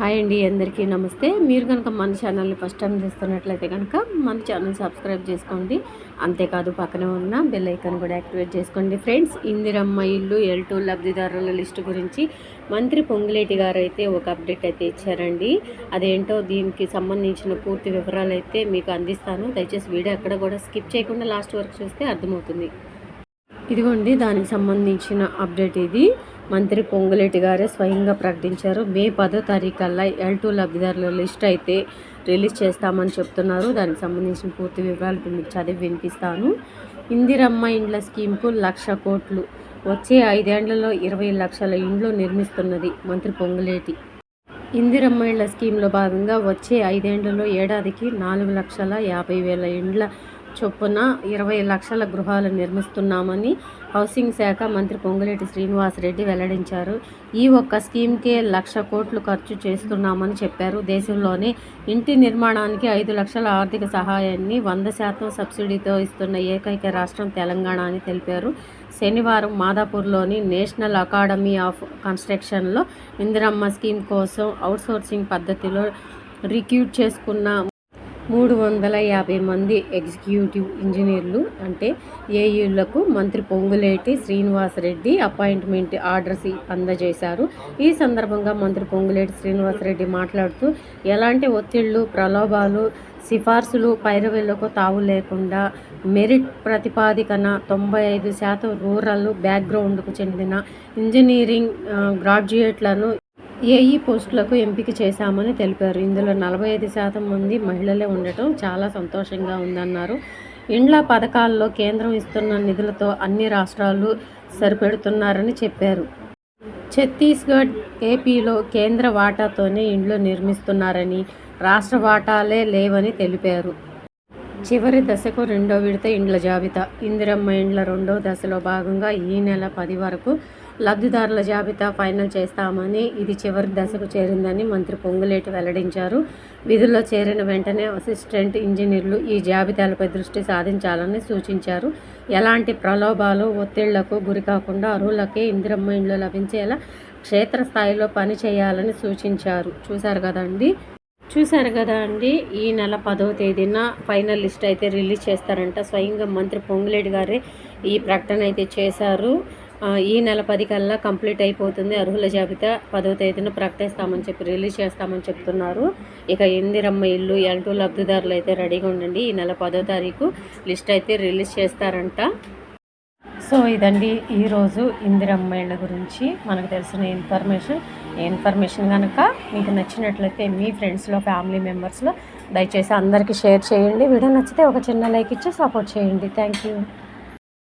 Hi అండి అందరికీ నమస్తే. మీరు కనుక మన ఛానల్ని ఫస్ట్ టైం చూస్తున్నట్లయితే కనుక మన ఛానల్ సబ్స్క్రైబ్ చేసుకోండి. అంతేకాదు పక్కనే ఉన్న బెల్ ఐకాన్ కూడా యాక్టివేట్ చేసుకోండి. ఫ్రెండ్స్ ఇందిరమ్మ ఇల్లు ఎల్ టూ లబ్ధిదారుల లిస్టు గురించి మంత్రి పొంగులేటి గారు అయితే ఒక అప్డేట్ అయితే ఇచ్చారండి. అదేంటో దీనికి సంబంధించిన పూర్తి వివరాలు అయితే మీకు అందిస్తాను. దయచేసి వీడియో ఎక్కడ కూడా స్కిప్ చేయకుండా లాస్ట్ వరకు చూస్తే అర్థమవుతుంది. ఇదిగోండి దానికి సంబంధించిన అప్డేట్ ఇది. మంత్రి పొంగులేటి గారే స్వయంగా ప్రకటించారు. మే పదో తారీఖు కల్లా ఎల్ టూ లబ్ధిదారుల లిస్ట్ అయితే రిలీజ్ చేస్తామని చెప్తున్నారు. దానికి సంబంధించిన పూర్తి వివరాలు మీకు చదివి వినిపిస్తాను. ఇందిరమ్మ ఇండ్ల స్కీమ్కు లక్ష కోట్లు. వచ్చే ఐదేళ్ళలో ఇరవై లక్షల ఇండ్లు నిర్మిస్తున్నది మంత్రి పొంగులేటి ఇందిరమ్మ ఇళ్ళ స్కీమ్లో భాగంగా వచ్చే ఐదేళ్ళలో ఏడాదికి నాలుగు లక్షల యాభై వేల ఇండ్ల చొప్పున ఇరవై లక్షల గృహాలు నిర్మిస్తున్నామని హౌసింగ్ శాఖ మంత్రి పొంగులేటి శ్రీనివాసరెడ్డి వెల్లడించారు. ఈ ఒక్క స్కీమ్కే లక్ష కోట్లు ఖర్చు చేస్తున్నామని చెప్పారు. దేశంలోనే ఇంటి నిర్మాణానికి ఐదు లక్షల ఆర్థిక సహాయాన్ని వంద శాతం సబ్సిడీతో ఇస్తున్న ఏకైక రాష్ట్రం తెలంగాణ అని తెలిపారు. శనివారం మాదాపూర్లోని నేషనల్ అకాడమీ ఆఫ్ కన్స్ట్రక్షన్లో ఇందిరమ్మ స్కీమ్ కోసం అవుట్సోర్సింగ్ పద్ధతిలో రిక్రూట్ చేసుకున్న మూడు వందల యాభై మంది ఎగ్జిక్యూటివ్ ఇంజనీర్లు అంటే ఏఈలకు మంత్రి పొంగులేటి శ్రీనివాసరెడ్డి అపాయింట్మెంట్ ఆర్డర్స్ అందజేశారు. ఈ సందర్భంగా మంత్రి పొంగులేటి శ్రీనివాసరెడ్డి మాట్లాడుతూ ఎలాంటి ఒత్తిళ్ళు ప్రలోభాలు సిఫార్సులు పైరవీలకు తావు లేకుండా మెరిట్ ప్రతిపాదికన తొంభై ఐదు శాతం రూరల్ బ్యాక్గ్రౌండ్కు చెందిన ఇంజనీరింగ్ గ్రాడ్యుయేట్లను ఏఈ పోస్టులకు ఎంపిక చేశామని తెలిపారు. ఇందులో నలభై ఐదు శాతం మంది మహిళలే ఉండటం చాలా సంతోషంగా ఉందన్నారు. ఇండ్ల పథకాల్లో కేంద్రం ఇస్తున్న నిధులతో అన్ని రాష్ట్రాలు సరిపెడుతున్నారని చెప్పారు. ఛత్తీస్గఢ్ ఏపీలో కేంద్ర వాటాతోనే ఇండ్లు నిర్మిస్తున్నారని రాష్ట్ర వాటాలే లేవని తెలిపారు. చివరి దశకు రెండో విడత ఇండ్ల జాబితా. ఇందిరమ్మ ఇండ్ల రెండో దశలో భాగంగా ఈ నెల పది వరకు లబ్ధిదారుల జాబితా ఫైనల్ చేస్తామని ఇది చివరి దశకు చేరిందని మంత్రి పొంగులేటి వెల్లడించారు. విధుల్లో చేరిన వెంటనే అసిస్టెంట్ ఇంజనీర్లు ఈ జాబితాలపై దృష్టి సాధించాలని సూచించారు. ఎలాంటి ప్రలోభాలు ఒత్తిళ్ళకు గురికాకుండా అర్హులకే ఇందిరమ్మ ఇండ్లు లభించేలా క్షేత్రస్థాయిలో పని చేయాలని సూచించారు. చూశారు కదండి చూశారు కదా అండి? ఈ నెల పదవ తేదీన ఫైనల్ లిస్ట్ అయితే రిలీజ్ చేస్తారంట. స్వయంగా మంత్రి పొంగులేటి గారే ఈ ప్రకటన అయితే చేశారు. ఈ నెల పది కల్లా కంప్లీట్ అయిపోతుంది. అర్హుల జాబితా పదవ తేదీన ప్రకటిస్తామని చెప్పి రిలీజ్ చేస్తామని చెప్తున్నారు. ఇక ఇందిరమ్మ ఇల్లు ఎల్టూ లబ్ధిదారులు అయితే రెడీగా ఉండండి. ఈ నెల పదో తారీఖు లిస్ట్ అయితే రిలీజ్ చేస్తారంట. సో ఇదండి ఈరోజు ఇందిరమ్మ ఇళ్ళ గురించి. మనకు తెలిసిన ఇన్ఫర్మేషన్. ఈ ఇన్ఫర్మేషన్ కనుక మీకు నచ్చినట్లయితే మీ ఫ్రెండ్స్లో ఫ్యామిలీ మెంబర్స్లో దయచేసి అందరికీ షేర్ చేయండి. వీడియో నచ్చితే ఒక చిన్న లైక్ ఇచ్చి సపోర్ట్ చేయండి. Thank you.